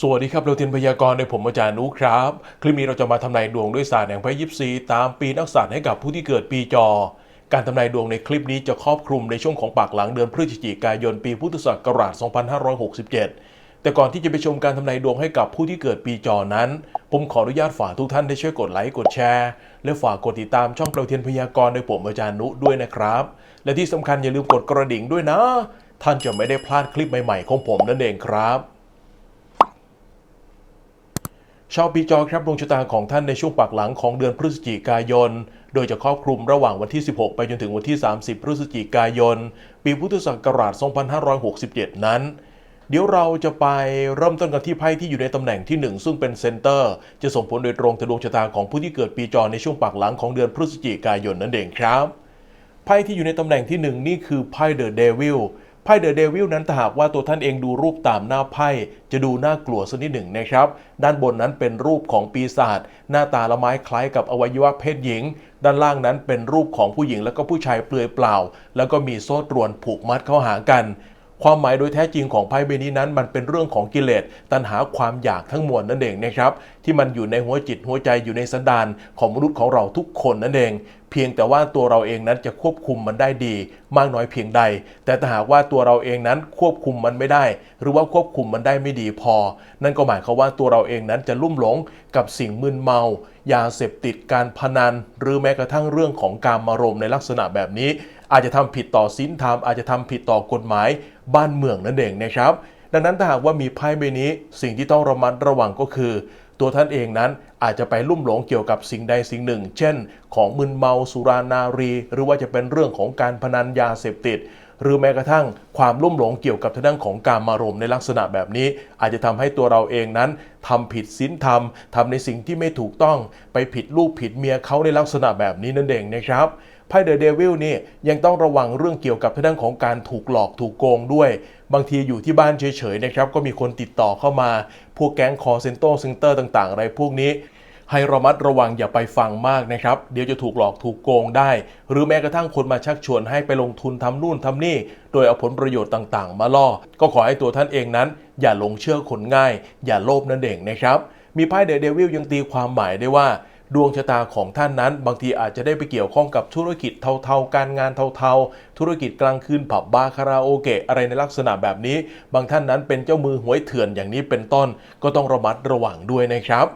สวัสดีครับเราเทียนพยากรณ์ในผมอาจารย์นุครับ คลิปนี้เราจะมาทำนายดวงด้วยศาสตร์แห่งไพ่ยิปซีตามปีนักษัตริย์ให้กับผู้ที่เกิดปีจอ การทำนายดวงในคลิปนี้จะครอบคลุมในช่วงของปากหลังเดือนพฤศจิกายนปีพุทธศักราช 2567 แต่ก่อนที่จะไปชมการทำนายดวงให้กับผู้ที่เกิดปีจอนั้น ผมขออนุญาตฝากทุกท่านได้ช่วยกดไลค์กดแชร์ และฝากกดติดตามช่องเปลวเทียนพยากรณ์โดยผมอาจารย์นุด้วยนะครับ และที่สำคัญอย่าลืมกดกระดิ่งด้วยนะ ท่านจะไม่ได้พลาดคลิปใหม่ๆของผมนั่นเองครับ ชาวปีจอครับดวงชะตาของท่านในช่วงปากหลังของเดือนพฤศจิกายน โดยจะครอบคลุมระหว่างวันที่ 16 ไปจนถึงวันที่ 30 พฤศจิกายน ปีพุทธศักราช 2567 นั้น เดี๋ยวเราจะไปเริ่มต้นกันที่ไพ่ที่อยู่ในตำแหน่งที่ 1 ซึ่งเป็นเซนเตอร์ จะส่งผลโดยตรงต่อดวงชะตาของผู้ที่เกิดปีจอในช่วงปากหลังของเดือนพฤศจิกายนนั่นเองครับไพ่ที่อยู่ในตำแหน่งที่ 1 นี่คือไพ่เดอะเดวิล ไพ่เดอะเดวิลนั้นถ้าหากว่าตัวท่านเองดูรูปตามหน้าไพ่จะดูน่ากลัวสักนิดหนึ่งนะครับ ด้านบนนั้นเป็นรูปของปีศาจหน้าตาละไม้คล้ายกับอวัยวะเพศหญิง ด้านล่างนั้นเป็นรูปของผู้หญิงแล้วก็ผู้ชายเปลือยเปล่า แล้วก็มีโซ่ตรวนผูกมัดเข้าหากัน ความหมายโดยแท้จริงของไพ่ใบนี้นั้น มันเป็นเรื่องของกิเลสตัณหาความอยากทั้งมวลนั่นเองนะครับ ที่มันอยู่ในหัวจิตหัวใจอยู่ในสันดานของมนุษย์ของเราทุกคนนั่นเอง เพียงแต่ว่าตัวเราเองนั้นจะควบคุมมันได้ดี มากน้อยเพียงใด แต่ถ้าหากว่าตัวเราเองนั้นควบคุมมันไม่ได้ หรือว่าควบคุมมันได้ไม่ดีพอ นั่นก็หมายความว่าตัวเราเองนั้นจะลุ่มหลงกับสิ่งมึนเมายาเสพติดการพนัน หรือแม้กระทั่งเรื่องของการมารมในลักษณะแบบนี้ อาจจะทำผิดต่อศีลธรรมอาจจะทำผิดต่อกฎหมาย บ้านเมืองนั่นเองนะครับ ดังนั้นถ้าหากว่ามีไพ่ใบนี้ สิ่งที่ต้องระมัดระวังก็คือ ตัวท่านเองนั้นอาจจะไปลุ่มหลงเกี่ยวกับสิ่งใดสิ่งหนึ่ง เช่น ของมึนเมาสุรานารี หรือว่าจะเป็นเรื่องของการพนันยาเสพติด หรือแม้กระทั่งความลุ่มหลงเกี่ยวกับทางด้านของการมารมในลักษณะแบบนี้ อาจจะทำให้ตัวเราเองนั้นทำผิดศีลธรรมทำในสิ่งที่ไม่ถูกต้อง ไปผิดลูกผิดเมียเขาในลักษณะแบบนี้นั่นเองนะครับ พ่เดอะเดวิลนี่ยังต้องระวังเรื่องเกี่ยวกับทางด้านของการถูกหลอกถูกโกงด้วย บางทีอยู่ที่บ้านเฉยๆนะครับก็มีคนติดต่อเข้ามา พวกแก๊งคอเซนโตเซ็นเตอร์ต่าง ๆ อะไรพวกนี้ให้ระมัดระวังอย่าไปฟังมากนะครับ เดี๋ยวจะถูกหลอกถูกโกงได้ หรือแม้กระทั่งคนมาชักชวนให้ไปลงทุนทำนู่นทำนี่ โดยเอาผลประโยชน์ต่างๆ มาล่อ ก็ขอให้ตัวท่านเองนั้น อย่าหลงเชื่อคนง่าย อย่าโลภนั่นเองนะครับ มีไพ่เดอะเดวิลยังตีความหมายได้ว่า ดวงชะตาของท่านนั้น บางทีอาจจะได้ไปเกี่ยวข้องกับธุรกิจเทาๆ การงานเทาๆ ธุรกิจกลางคืนผับบาร์คาราโอเกะอะไรในลักษณะแบบนี้ บางท่านนั้นเป็นเจ้ามือหวยเถื่อนอย่างนี้เป็นต้น ก็ต้องระมัดระวังด้วยนะครับ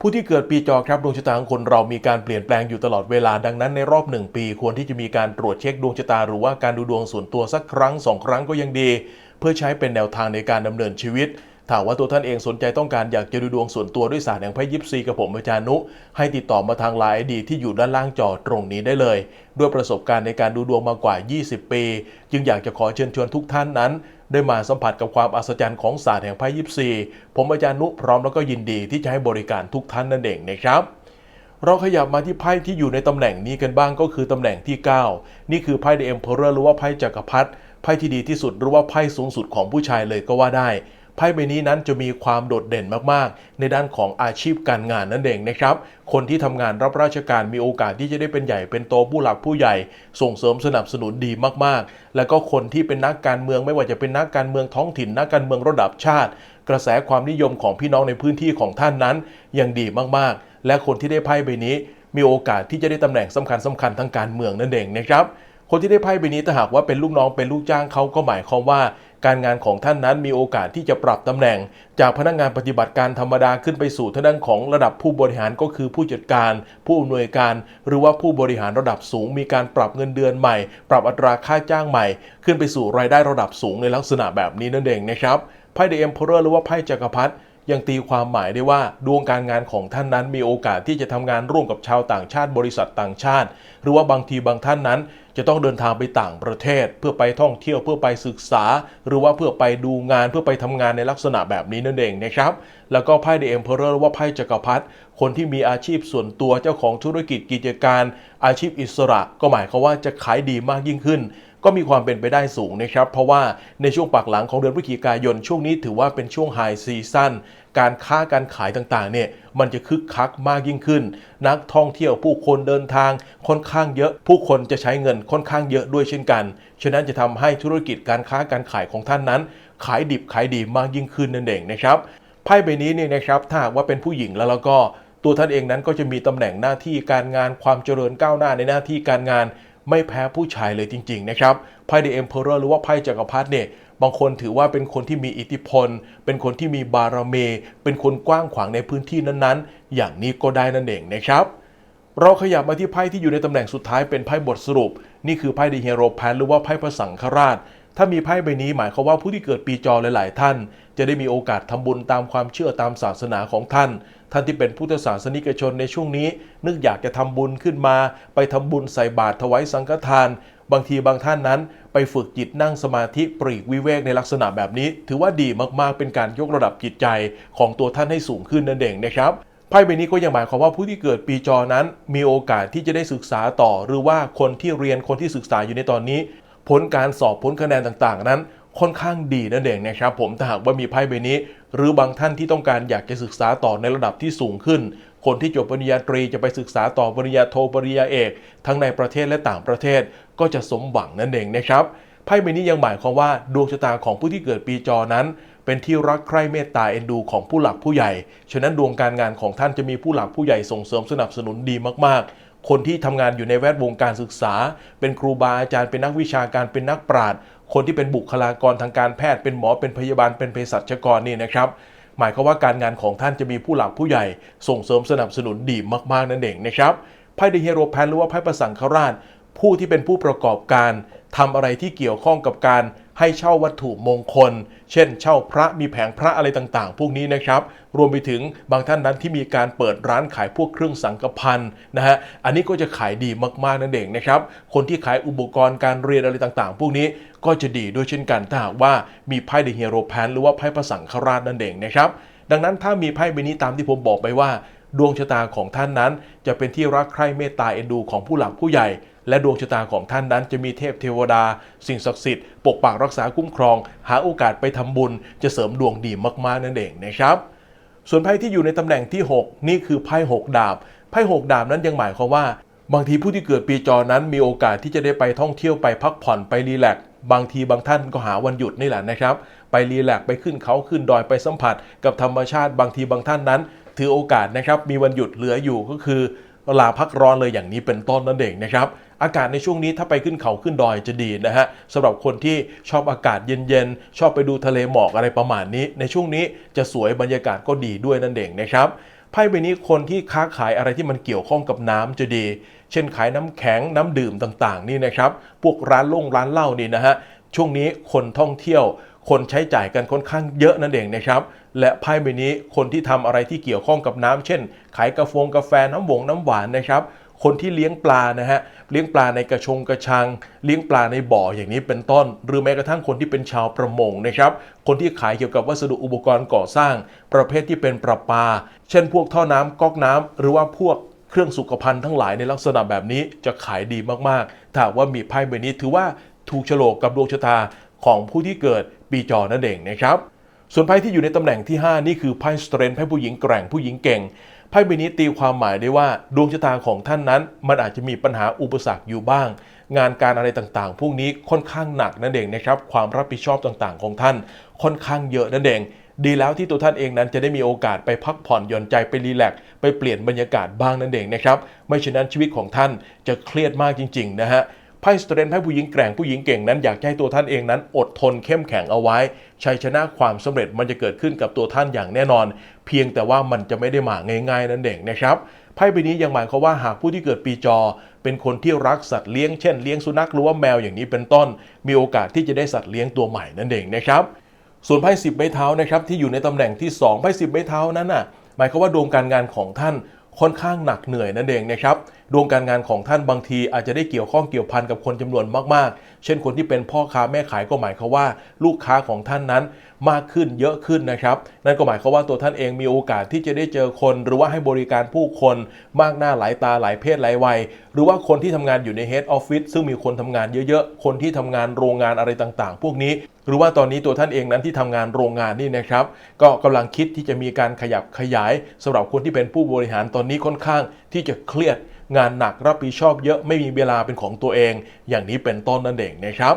ผู้ที่เกิดปีจอครับดวงชะตาของคนเรามีการเปลี่ยนแปลงอยู่ตลอดเวลาดังนั้นในรอบหนึ่งปี ควรที่จะมีการตรวจเช็คดวงชะตาหรือว่าการดูดวงส่วนตัวสักครั้งสองครั้งก็ยังดี เพื่อใช้เป็นแนวทางในการดำเนินชีวิต ถ้าว่าตัวท่านเองสนใจต้องการอยากจะดูดวงส่วนตัวด้วยศาสตร์แห่งไพ่ยิปซีกับผมอาจารย์นุ ให้ติดต่อมาทางไลน์ดีที่อยู่ด้านล่างจอตรงนี้ได้เลย ด้วยประสบการณ์ในการดูดวงมากว่า 20 ปี จึงอยากจะขอเชิญชวนทุกท่านนั้น ได้มาสัมผัสกับความอัศจรรย์ของศาสตร์แห่งไพ่ยิปซีผมอาจารย์นุพร้อมแล้วก็ยินดีที่จะให้บริการทุกท่านนั่นเองนะครับเราขยับมาที่ไพ่ที่อยู่ในตำแหน่งนี้กันบ้างก็คือตำแหน่งที่ 9 นี่คือไพ่ The Emperor หรือว่าไพ่จักรพรรดิไพ่ที่ดีที่สุดหรือว่าไพ่สูงสุดของผู้ชายเลยก็ว่าได้ ไพ่ใบนี้นั้นจะมีความโดดเด่นมากๆ ในด้านของอาชีพการงานนั่นเองนะครับ คนที่ทำงานรับราชการมีโอกาสที่จะได้เป็นใหญ่เป็นโตผู้หลักผู้ใหญ่ ส่งเสริมสนับสนุนดีมากๆ แล้วก็คนที่เป็นนักการเมืองไม่ว่าจะเป็นนักการเมืองท้องถิ่นนักการเมืองระดับชาติ กระแสความนิยมของพี่น้องในพื้นที่ของท่านนั้นยังดีมากๆ และคนที่ได้ไพ่ใบนี้ มีโอกาสที่จะได้ตำแหน่งสำคัญสำคัญทางการเมืองนั่นเองนะครับคนที่ได้ไพ่ใบนี้ถ้าหากว่าเป็นลูกน้องเป็นลูกจ้างเขาก็หมายความว่า การงานของท่านนั้นมีโอกาสที่จะปรับตำแหน่ง จากพนักงานปฏิบัติการธรรมดาขึ้นไปสู่ทางด้านของระดับผู้บริหารก็คือผู้จัดการ ผู้อำนวยการ หรือว่าผู้บริหารระดับสูง มีการปรับเงินเดือนใหม่ ปรับอัตราค่าจ้างใหม่ ขึ้นไปสู่รายได้ระดับสูงในลักษณะแบบนี้นั่นเองนะครับไพ่เดอเอ็มพอเรอร์หรือว่าไพ่จักรพรรดิยังตีความหมายได้ว่าดวงการงานของท่านนั้นมีโอกาสที่จะทำงานร่วมกับชาวต่างชาติบริษัทต่างชาติ หรือว่าบางทีบางท่านนั้น จะต้องเดินทางไปต่างประเทศ เพื่อไปท่องเที่ยวเพื่อไปศึกษา หรือว่าเพื่อไปดูงานเพื่อไปทำงานในลักษณะแบบนี้นั่นเองนะครับแล้วก็ไพ่เดอเอ็มเพอเรอร์ว่าไพ่จักรพรรดิคนที่มีอาชีพส่วนตัวเจ้าของธุรกิจกิจการ อาชีพอิสระ ก็หมายความว่าจะขายดีมากยิ่งขึ้น ก็มีความเป็นไปได้สูงนะครับ เพราะว่าในช่วงปากหลังของเดือนพฤศจิกายน ช่วงนี้ถือว่าเป็นช่วงไฮซีซั่นการค้าการขายต่างๆเนี่ยมันจะคึกคักมากยิ่งขึ้น นักท่องเที่ยวผู้คนเดินทางค่อนข้างเยอะ ผู้คนจะใช้เงินค่อนข้างเยอะด้วยเช่นกัน ฉะนั้นจะทำให้ธุรกิจการค้าการขายของท่านนั้น ขายดิบขายดีมากยิ่งขึ้นนั่นเองนะครับไพ่ใบนี้เนี่ยนะครับถ้าว่าเป็นผู้หญิงแล้วแล้วก็ตัวท่านเองนั้นก็จะมีตำแหน่งหน้าที่การงานความเจริญก้าวหน้าในหน้าที่การงาน ไม่แพ้ผู้ชายเลยจริงๆนะครับไพ่เดอะเอ็มเพอรอร์หรือว่าไพ่จักรพรรดิเนี่ยบางคนถือว่าเป็นคนที่มีอิทธิพล เป็นคนที่มีบารมีเป็นคนกว้างขวางในพื้นที่นั้นๆ อย่างนี้ก็ได้นั่นเองนะครับเราขยับมาที่ไพ่ที่อยู่ในตำแหน่งสุดท้ายเป็นไพ่บทสรุป นี่คือไพ่เดอะฮีโรแพนหรือว่าไพ่พระสังฆราช ถ้ามีไพ่ใบนี้หมายความว่าผู้ที่เกิดปีจอหลาย ๆ ท่าน จะได้มีโอกาสทำบุญตามความเชื่อตามศาสนาของท่าน ท่านที่เป็นพุทธศาสนิกชนในช่วงนี้ นึกอยากจะทำบุญขึ้นมา ไปทำบุญใส่บาตรถวายสังฆทาน บางทีบางท่านนั้น ไปฝึกจิตนั่งสมาธิปรีกวิเวกในลักษณะแบบนี้ ถือว่าดีมากๆเป็นการยกระดับจิตใจของตัวท่านให้สูงขึ้นนั่นเองนะครับไพ่ใบนี้ก็ยังหมายความว่าผู้ที่เกิดปีจอนั้น มีโอกาสที่จะได้ศึกษาต่อ หรือว่าคนที่เรียนคนที่ศึกษาอยู่ในตอนนี้ ผลการสอบผลคะแนนต่างๆ นั้น ค่อนข้างดีนั่นเองนะครับผมถ้าหากว่ามีไพ่ใบนี้ หรือบางท่านที่ต้องการอยากจะศึกษาต่อในระดับที่สูงขึ้น คนที่จบปริญญาตรีจะไปศึกษาต่อปริญญาโทปริญญาเอก ทั้งในประเทศและต่างประเทศ ก็จะสมหวังนั่นเองนะครับไพ่ใบนี้ยังหมายความว่าดวงชะตาของผู้ที่เกิดปีจอนั้น เป็นที่รักใคร่เมตตาเอ็นดูของผู้หลักผู้ใหญ่ ฉะนั้นดวงการงานของท่านจะมีผู้หลักผู้ใหญ่ส่งเสริมสนับสนุนดีมากๆ คนที่ทำงานอยู่ในแวดวงการศึกษา เป็นครูบาอาจารย์เป็นนักวิชาการเป็นนักปราชญ์ คนที่เป็นบุคลากรทางการแพทย์เป็นหมอเป็นพยาบาลเป็นเภสัชกรนี่นะครับหมายความว่าการงานของท่านจะมีผู้หลักผู้ใหญ่ส่งเสริมสนับสนุนดีมากๆนั่นเองนะครับไพ่เดเฮโรแพนหรือว่าไพ่ประสังคราช ผู้ที่เป็นผู้ประกอบการทำอะไรที่เกี่ยวข้องกับการให้เช่าวัตถุมงคล เช่น เช่าพระมีแผงพระอะไรต่างๆ พวกนี้นะครับ รวมไปถึงบางท่านนั้นที่มีการเปิดร้านขายพวกเครื่องสังกพันนะฮะ อันนี้ก็จะขายดีมากๆนั่นเองนะครับ คนที่ขายอุปกรณ์การเรียนอะไรต่างๆ พวกนี้ก็จะดีด้วยเช่นกันถ้าหากว่ามีไพ่เดอะฮีโรแพนหรือว่าไพ่ประสังฆราชนั่นเองนะครับ ดังนั้นถ้ามีไพ่ใบนี้ตามที่ผมบอกไปว่า ดวงชะตาของท่านนั้น จะเป็นที่รักใคร่เมตตาเอ็นดูของผู้หลักผู้ใหญ่ และดวงชะตาของท่านนั้น จะมีเทพเทวดา สิ่งศักดิ์สิทธิ์ปกปักรักษาคุ้มครอง หาโอกาสไปทำบุญ จะเสริมดวงดีมากๆนั่นเองนะครับ ส่วนไพ่ที่อยู่ในตำแหน่งที่ 6 นี่คือไพ่6ดาบไพ่6ดาบนั้นยังหมายความว่า บางทีผู้ที่เกิดปีจอนั้นมีโอกาสที่จะได้ไปท่องเที่ยวไปพักผ่อนไปรีแลกซ์บางทีบางท่านก็หาวันหยุดนี่แหละนะครับ ไปรีแลกซ์ไปขึ้นเขาขึ้นดอยไปสัมผัสกับธรรมชาติ บางทีบางท่านนั้น ถือโอกาสนะครับมีวันหยุดเหลืออยู่ก็คือลาพักร้อนเลยอย่างนี้เป็นต้นนั่นเองนะครับอากาศในช่วงนี้ถ้าไปขึ้นเขาขึ้นดอยจะดีนะฮะสำหรับคนที่ชอบอากาศเย็นๆ ชอบไปดูทะเลหมอกอะไรประมาณนี้ ในช่วงนี้จะสวยบรรยากาศก็ดีด้วยนั่นเองนะครับไพ่ใบนี้คนที่ค้าขายอะไรที่มันเกี่ยวข้องกับน้ำจะดี เช่นขายน้ำแข็งน้ำดื่มต่างๆ นี่นะครับ พวกร้านล่งร้านเหล้านี่นะฮะช่วงนี้คนท่องเที่ยว คนใช้จ่ายกันค่อนข้างเยอะนั่นเองนะครับ และไพ่ใบนี้คนที่ทำอะไรที่เกี่ยวข้องกับน้ำเช่น ขายกาแฟกาแฟน้ำหวงน้ำหวานนะครับคนที่เลี้ยงปลานะฮะเลี้ยงปลาในกระชงกระชัง เลี้ยงปลาในบ่ออย่างนี้เป็นต้น หรือแม้กระทั่งคนที่เป็นชาวประมงนะครับ คนที่ขายเกี่ยวกับวัสดุอุปกรณ์ก่อสร้าง ประเภทที่เป็นประปา เช่น พวกท่อน้ำก๊อกน้ำหรือว่าพวกเครื่องสุขภัณฑ์ทั้งหลายในลักษณะแบบนี้จะขายดีมากๆถ้าว่ามีไพ่ใบนี้ถือว่าถูกโฉลกกับดวงชะตาของผู้ที่เกิดปีจอนั่นเองนะครับ ส่วนไพ่ที่อยู่ในตำแหน่งที่ 5 นี่คือไพ่สเตรนไพ่ผู้หญิงแกร่งผู้หญิงเก่งไพ่ใบนี้ตีความหมายได้ว่าดวงชะตาของท่านนั้น มันอาจจะมีปัญหาอุปสรรคอยู่บ้าง งานการอะไรต่างๆ พวกนี้ค่อนข้างหนักนั่นเองนะครับความรับผิดชอบต่างๆ ของท่าน ค่อนข้างเยอะนั่นเอง ดีแล้วที่ตัวท่านเองนั้นจะได้มีโอกาสไปพักผ่อนหย่อนใจไปรีแลกซ์ไปเปลี่ยนบรรยากาศบ้างนั่นเองนะครับไม่เช่นนั้นชีวิตของท่านจะเครียดมากจริงๆนะฮะ ไพ่สเตรนไพ่ผู้หญิงแกร่งผู้หญิงเก่งนั้นอยากให้ตัวท่านเองนั้น อดทนเข้มแข็งเอาไว้ ชัยชนะความสำเร็จมันจะเกิดขึ้นกับตัวท่านอย่างแน่นอน เพียงแต่ว่ามันจะไม่ได้มาง่ายๆนั่นเองนะครับไพ่ใบนี้ยังหมายความว่าหากผู้ที่เกิดปีจอ เป็นคนที่รักสัตว์เลี้ยงเช่นเลี้ยงสุนัขหรือว่าแมวอย่างนี้เป็นต้น มีโอกาสที่จะได้สัตว์เลี้ยงตัวใหม่นั่นเองนะครับส่วนไพ่สิบไม้เท้านะครับที่อยู่ในตำแหน่งที่ 2ไพ่สิบไม้เท้านั้นน่ะหมายความว่าดวงการงานของท่านค่อนข้างหนักเหนื่อยนั่นเองนะครับ ดวงการงานของท่านบางทีอาจจะได้เกี่ยวข้องเกี่ยวพันกับคนจำนวนมากๆ เช่นคนที่เป็นพ่อค้าแม่ขายก็หมายความว่า ลูกค้าของท่านนั้นมากขึ้นเยอะขึ้นนะครับ นั่นก็หมายความว่าตัวท่านเองมีโอกาสที่จะได้เจอคน หรือว่าให้บริการผู้คน มากหน้าหลายตาหลายเพศหลายวัย หรือว่าคนที่ทำงานอยู่ในเฮดออฟฟิศซึ่งมีคนทำงานเยอะๆ คนที่ทำงานโรงงานอะไรต่างๆ พวกนี้ หรือว่าตอนนี้ตัวท่านเองนั้นที่ทำงานโรงงานนี่นะครับ ก็กำลังคิดที่จะมีการขยับขยายสำหรับคนที่เป็นผู้บริหารตอนนี้ค่อนข้างที่จะเครียด งานหนักรับผิดชอบเยอะไม่มีเวลาเป็นของตัวเอง อย่างนี้เป็นต้นนั่นเองนะครับ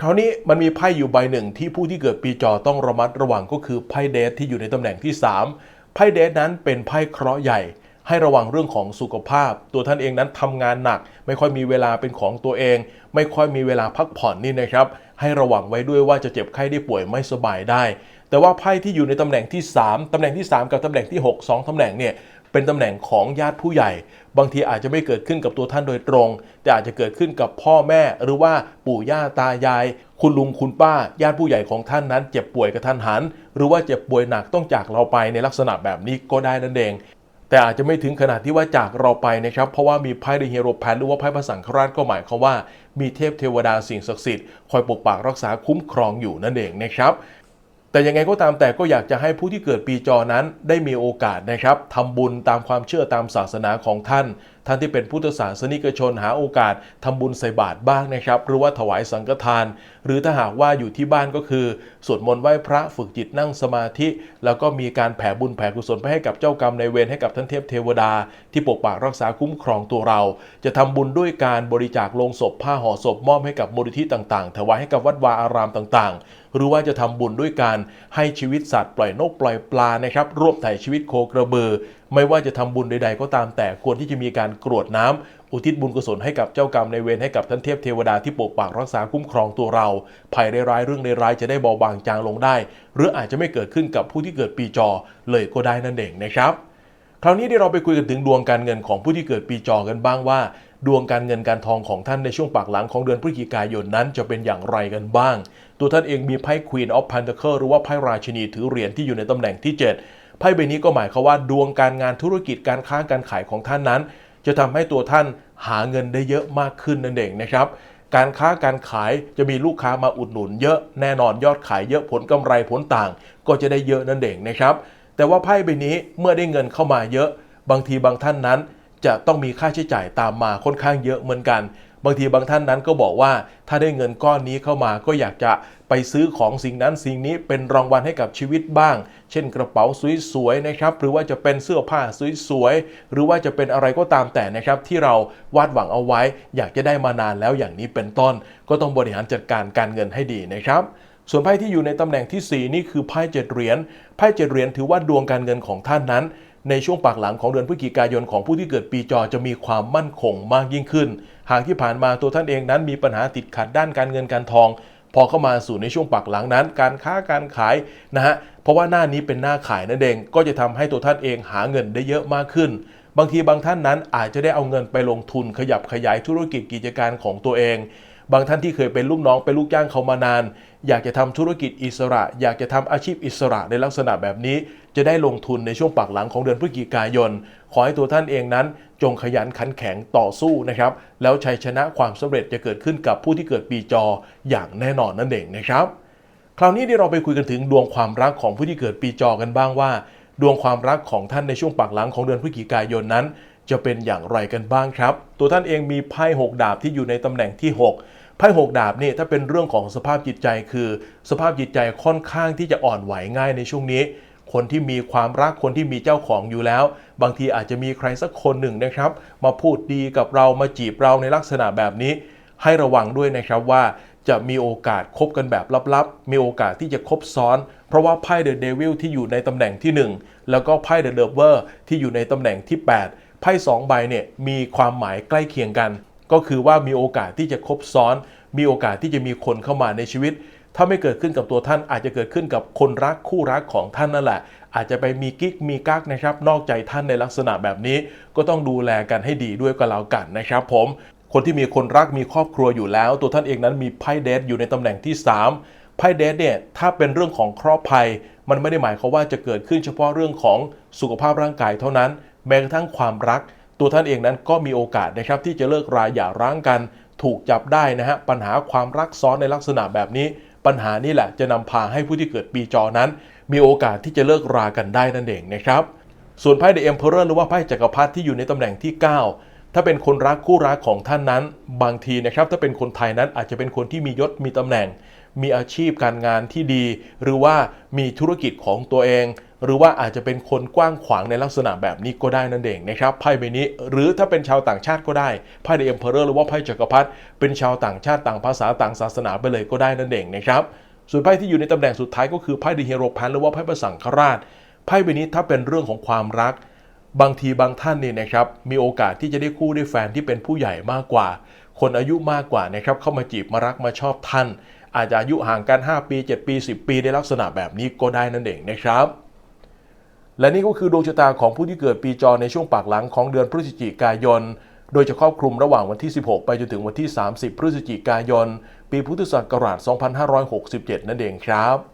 คราวนี้มันมีไพ่อยู่ใบหนึ่งที่ผู้ที่เกิดปีจอต้องระมัดระวังก็คือไพ่เดทที่อยู่ในตำแหน่งที่ 3 ไพ่เดทนั้นเป็นไพ่เคราะห์ใหญ่ ให้ระวังเรื่องของสุขภาพ ตัวท่านเองนั้นทำงานหนัก ไม่ค่อยมีเวลาเป็นของตัวเอง ไม่ค่อยมีเวลาพักผ่อนนี่นะครับ ให้ระวังไว้ด้วยว่าจะเจ็บไข้ได้ป่วยไม่สบายได้ แต่ว่าไพ่ที่อยู่ในตำแหน่งที่ 3ตำแหน่งที่ 3 กับตำแหน่งที่ 6 2ตำแหน่งเนี่ย เป็นตำแหน่งของญาติผู้ใหญ่ บางทีอาจจะไม่เกิดขึ้นกับตัวท่านโดยตรง แต่อาจจะเกิดขึ้นกับพ่อแม่ หรือว่าปู่ย่าตายาย คุณลุงคุณป้า ญาติผู้ใหญ่ของท่านนั้น เจ็บป่วยกระทันหัน หรือว่าเจ็บป่วยหนักต้องจากเราไปในลักษณะแบบนี้ก็ได้นั่นเองแต่อาจจะไม่ถึงขนาดที่ว่าจากเราไปนะครับ เพราะว่ามีไพ่เดฮีโรแพนหรือว่าไพ่พระสังฆราชก็หมายความว่ามีเทพเทวดาสิ่งศักดิ์สิทธิ์คอยปกปักรักษาคุ้มครองอยู่นั่นเองนะครับ แต่ยังไงก็ตามแต่ก็อยากจะให้ผู้ที่เกิดปีจอนั้นได้มีโอกาสนะครับทำบุญตามความเชื่อตามศาสนาของท่าน ท่านที่เป็นพุทธศาสนิกชนหาโอกาสทำบุญใส่บาตรบ้างนะครับ หรือว่าถวายสังฆทาน หรือถ้าหากว่าอยู่ที่บ้านก็คือ สวดมนต์ไหว้พระฝึกจิตนั่งสมาธิ แล้วก็มีการแผ่บุญแผ่กุศลไปให้กับเจ้ากรรมในเวรให้กับท่านเทพเทวดา ที่ปกปักรักษาคุ้มครองตัวเรา จะทำบุญด้วยการบริจาคลงศพผ้าห่อศพมอบให้กับมูลนิธิต่างๆ ถวายให้กับวัดวาอารามต่างๆ หรือว่าจะทำบุญด้วยการให้ชีวิตสัตว์ปล่อยนกปล่อยปลานะครับรวมไถ่ชีวิตโคกระบือ ไม่ว่าจะทำบุญใด ๆ ก็ตามแต่ควรที่จะมีการกรวดน้ำอุทิศบุญกุศลให้กับเจ้ากรรมในเวรให้กับท่านเทพเทวดาที่ปกปักรักษาคุ้มครองตัวเราภัยร้ายเรื่องร้ายจะได้เบาบางจางลงได้ หรืออาจจะไม่เกิดขึ้นกับผู้ที่เกิดปีจอเลยก็ได้นั่นเองนะครับคราวนี้ที่เราไปคุยกันถึงดวงการเงินของผู้ที่เกิดปีจอกันบ้างว่า ดวงการเงินการทองของท่านในช่วงปากหลังของเดือนพฤศจิกายนนั้นจะเป็นอย่างไรกันบ้าง ตัวท่านเองมีไพ่ Queen of Pentacle หรือว่าไพ่ราชินีถือเหรียญที่อยู่ในตำแหน่งที่ 7 ไพ่ใบนี้ก็หมายความว่าดวงการงานธุรกิจการค้าการขายของท่านนั้น จะทำให้ตัวท่านหาเงินได้เยอะมากขึ้นนั่นเองนะครับการค้าการขายจะมีลูกค้ามาอุดหนุนเยอะแน่นอนยอดขายเยอะผลกำไรผลต่าง ก็จะได้เยอะนั่นเองนะครับ แต่ว่าไพ่ใบนี้เมื่อได้เงินเข้ามาเยอะ บางทีบางท่านนั้น จะต้องมีค่าใช้จ่ายตามมาค่อนข้างเยอะเหมือนกัน บางทีบางท่านนั้นก็บอกว่าถ้าได้เงินก้อนนี้เข้ามาก็อยากจะไปซื้อของสิ่งนั้นสิ่งนี้เป็นรางวัลให้กับชีวิตบ้าง เช่นกระเป๋าสวยๆนะครับ หรือว่าจะเป็นเสื้อผ้าสวยๆหรือว่าจะเป็นอะไรก็ตามแต่นะครับ ที่เราวาดหวังเอาไว้ อยากจะได้มานานแล้วอย่างนี้เป็นต้น ก็ต้องบริหารจัดการการเงินให้ดีนะครับส่วนไพ่ที่อยู่ในตำแหน่งที่ 4 นี่คือไพ่เจ็ดเหรียญ ไพ่เจ็ดเหรียญถือว่าดวงการเงินของท่านนั้น ในช่วงปากหลังของเดือนพฤศจิกายนของผู้ที่เกิดปีจอจะมีความมั่นคงมากยิ่งขึ้น หากที่ผ่านมาตัวท่านเองนั้นมีปัญหาติดขัดด้านการเงินการทอง พอเข้ามาสู่ในช่วงปากหลังนั้น การค้าการขายนะฮะเพราะว่าหน้านี้เป็นหน้าขายนั่นเองก็จะทำให้ตัวท่านเองหาเงินได้เยอะมากขึ้น บางทีบางท่านนั้นอาจจะได้เอาเงินไปลงทุนขยับขยายธุรกิจกิจการของตัวเอง บางท่านที่เคยเป็นลูกน้องเป็นลูกจ้างเขามานาน อยากจะทำธุรกิจอิสระ อยากจะทำอาชีพอิสระในลักษณะแบบนี้ จะได้ลงทุนในช่วงปากหลังของเดือนพฤศจิกายน ขอให้ตัวท่านเองนั้น จงขยันขันแข็งต่อสู้นะครับ แล้วชัยชนะความสำเร็จจะเกิดขึ้นกับผู้ที่เกิดปีจออย่างแน่นอนนั่นเองนะครับ คราวนี้ที่เราไปคุยกันถึงดวงความรักของผู้ที่เกิดปีจอกันบ้างว่า ดวงความรักของท่านในช่วงปากหลังของเดือนพฤศจิกายนนั้น จะเป็นอย่างไรกันบ้างครับ ตัวท่านเองมีไพ่หกดาบที่อยู่ในตำแหน่งที่ 6 ไพ่หกดาบนี่ถ้าเป็นเรื่องของสภาพจิตใจคือ สภาพจิตใจค่อนข้างที่จะอ่อนไหวง่ายในช่วงนี้ คนที่มีความรักคนที่มีเจ้าของอยู่แล้ว บางทีอาจจะมีใครสักคนหนึ่งนะครับ มาพูดดีกับเรามาจีบเราในลักษณะแบบนี้ ให้ระวังด้วยนะครับว่า จะมีโอกาสคบกันแบบลับๆ มีโอกาสที่จะคบซ้อน เพราะว่าไพ่เดอะเดวิลที่อยู่ในตำแหน่งที่ 1 แล้วก็ไพ่เดอะเดเวอร์ที่อยู่ในตำแหน่งที่ 8 ไพ่สองใบเนี่ยมีความหมายใกล้เคียงกัน ก็คือว่ามีโอกาสที่จะคบซ้อน มีโอกาสที่จะมีคนเข้ามาในชีวิต ถ้าไม่เกิดขึ้นกับตัวท่านอาจจะเกิดขึ้นกับคนรักคู่รักของท่านนั่นแหละ อาจจะไปมีกิ๊กมีกักนะครับ นอกใจท่านในลักษณะแบบนี้ ก็ต้องดูแลกันให้ดีด้วยก็แล้วกันนะครับ ผม คนที่มีคนรักมีครอบครัวอยู่แล้ว ตัวท่านเองนั้นมีไพ่เดทอยู่ในตำแหน่งที่ 3ไพ่เดทเนี่ยถ้าเป็นเรื่องของคราะห์ภัย มันไม่ได้หมายความว่าจะเกิดขึ้นเฉพาะเรื่องของสุขภาพร่างกายเท่านั้น แม้กระทั่งความรัก ตัวท่านเองนั้นก็มีโอกาสนะครับที่จะเลิกราอย่าร้างกัน ถูกจับได้นะฮะปัญหาความรักซ้อนในลักษณะแบบนี้ ปัญหานี่แหละจะนำพาให้ผู้ที่เกิดปีจอนั้น มีโอกาสที่จะเลิกรากันได้นั่นเองนะครับส่วนไพ่เดอะเอ็มเพอเรอร์หรือว่าไพ่จักรพรรดิที่อยู่ในตำแหน่งที่ 9 ถ้าเป็นคนรักคู่รักของท่านนั้น บางทีนะครับ ถ้าเป็นคนไทยนั้นอาจจะเป็นคนที่มียศมีตำแหน่ง มีอาชีพการงานที่ดี หรือว่ามีธุรกิจของตัวเอง หรือว่าอาจจะเป็นคนกว้างขวางในลักษณะแบบนี้ก็ได้นั่นเองนะครับไพ่ใบนี้ หรือถ้าเป็นชาวต่างชาติก็ได้ไพ่เดอเอ็มเพอเรอร์หรือว่าไพ่จักรพรรดิเป็นชาวต่างชาติต่างภาษาต่างศาสนาไปเลยก็ได้นั่นเองนะครับส่วนไพ่ที่อยู่ในตำแหน่งสุดท้ายก็คือไพ่เดอะฮีโร่พันหรือว่าไพ่พระสังฆราชไพ่ใบนี้ถ้าเป็นเรื่องของความรัก บางทีบางท่านเนี่ยนะครับมีโอกาสที่จะได้คู่ได้แฟนที่เป็นผู้ใหญ่มากกว่า คนอายุมากกว่านะครับเข้ามาจีบมารักมาชอบท่าน อาจจะอายุห่างกัน 5 ปี 7 ปี 10 ปีในลักษณะแบบนี้ก็ได้นั่นเองนะครับและนี่ก็คือดวงชะตาของผู้ที่เกิดปีจอในช่วงปากหลังของเดือนพฤศจิกายน โดยจะครอบคลุมระหว่างวันที่ 16 ไปจนถึงวันที่ 30 พฤศจิกายน ปีพุทธศักราช 2567 นั่นเองครับ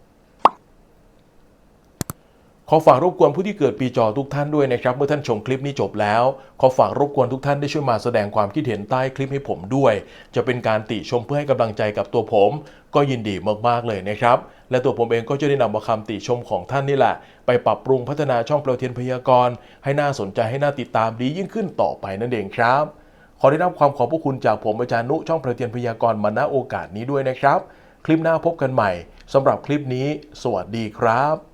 ขอฝากรบกวนผู้ที่เกิดปีจอทุกท่านด้วยนะครับ เมื่อท่านชมคลิปนี้จบแล้ว ขอฝากรบกวนทุกท่านได้ช่วยมาแสดงความคิดเห็นใต้คลิปให้ผมด้วย จะเป็นการติชมเพื่อให้กำลังใจกับตัวผม ก็ยินดีมากๆเลยนะครับ และตัวผมเองก็จะได้นำมาคำติชมของท่านนี่แหละ ไปปรับปรุงพัฒนาช่องเปลวเทียนพยากรณ์ให้น่าสนใจให้น่าติดตามดียิ่งขึ้นต่อไปนั่นเองครับขอได้รับความขอบพระคุณจากผมอาจารย์นุช่องเปลวเทียนพยากรณ์มาณโอกาสนี้ด้วยนะครับ คลิปหน้าพบกันใหม่สำหรับคลิปนี้ สวัสดีครับ